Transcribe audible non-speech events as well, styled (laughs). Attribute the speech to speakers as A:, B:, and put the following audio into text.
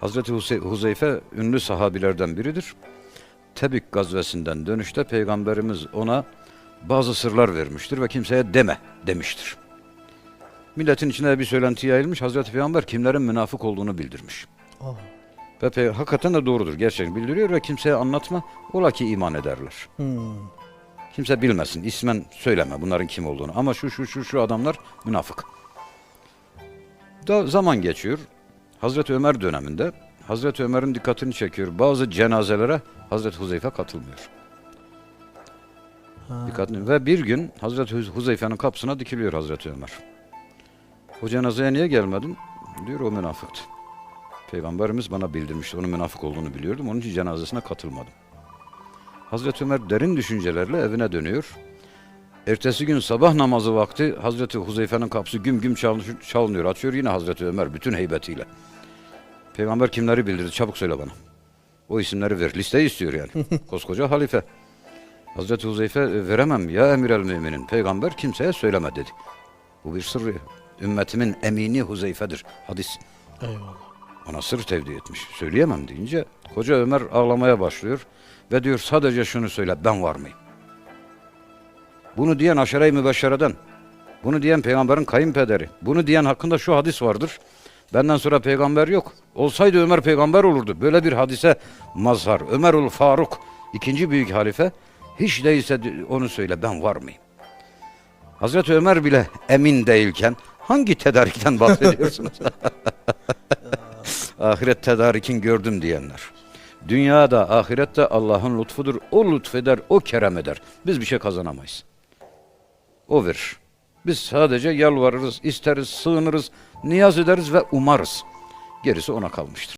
A: Hazreti Huse- Huzeyfe ünlü sahabilerden biridir. Tebük gazvesinden dönüşte Peygamberimiz ona bazı sırlar vermiştir ve kimseye deme demiştir. Milletin içine bir söylenti yayılmış. Hazreti Peygamber kimlerin münafık olduğunu bildirmiş.
B: Aa,
A: Ve pe- hakikaten de doğrudur. Gerçekten bildiriyor ve kimseye anlatma. Ola ki iman ederler.
B: hmm.
A: Kimse bilmesin. ismen söyleme bunların kim olduğunu. Ama şu şu şu şu adamlar münafık. Da zaman geçiyor. Hazreti Ömer döneminde Hazreti Ömer'in dikkatini çekiyor. Bazı cenazelere Hazreti Huzeyfe katılmıyor.
B: Ha.
A: Dikkatini ve bir gün Hazreti Huz- Huzeyfe'nin kapısına dikiliyor Hazreti Ömer. O cenazeye niye gelmedin? Diyor o münafıktı. Peygamberimiz bana bildirmişti. Onun münafık olduğunu biliyordum. Onun için cenazesine katılmadım. Hazreti Ömer derin düşüncelerle evine dönüyor. Ertesi gün sabah namazı vakti Hazreti Huzeyfe'nin kapısı güm güm çalınıyor. Açıyor yine Hazreti Ömer bütün heybetiyle. Peygamber kimleri bildirdi? Çabuk söyle bana. O isimleri ver. Listeyi istiyor yani. (laughs) Koskoca halife. Hazreti Huzeyfe "E, veremem ya emir el müminin. Peygamber kimseye söyleme dedi. Bu bir sırrı. Ümmetimin emini Huzeyfe'dir. Hadis.
B: Eyvallah.
A: Ona sır tevdi etmiş. Söyleyemem deyince koca Ömer ağlamaya başlıyor ve diyor sadece şunu söyle ben var mıyım? Bunu diyen aşere-i mübeşşereden, bunu diyen peygamberin kayınpederi, bunu diyen hakkında şu hadis vardır. Benden sonra peygamber yok. Olsaydı Ömer peygamber olurdu. Böyle bir hadise mazhar. Ömerul Faruk, ikinci büyük halife. Hiç değilse onu söyle ben var mıyım? Hazreti Ömer bile emin değilken hangi tedarikten bahsediyorsunuz? (laughs) ahiret tedarikin gördüm diyenler. Dünyada, ahirette Allah'ın lütfudur. O lütfeder, o kerem eder. Biz bir şey kazanamayız. O verir. Biz sadece yalvarırız, isteriz, sığınırız, niyaz ederiz ve umarız. Gerisi ona kalmıştır.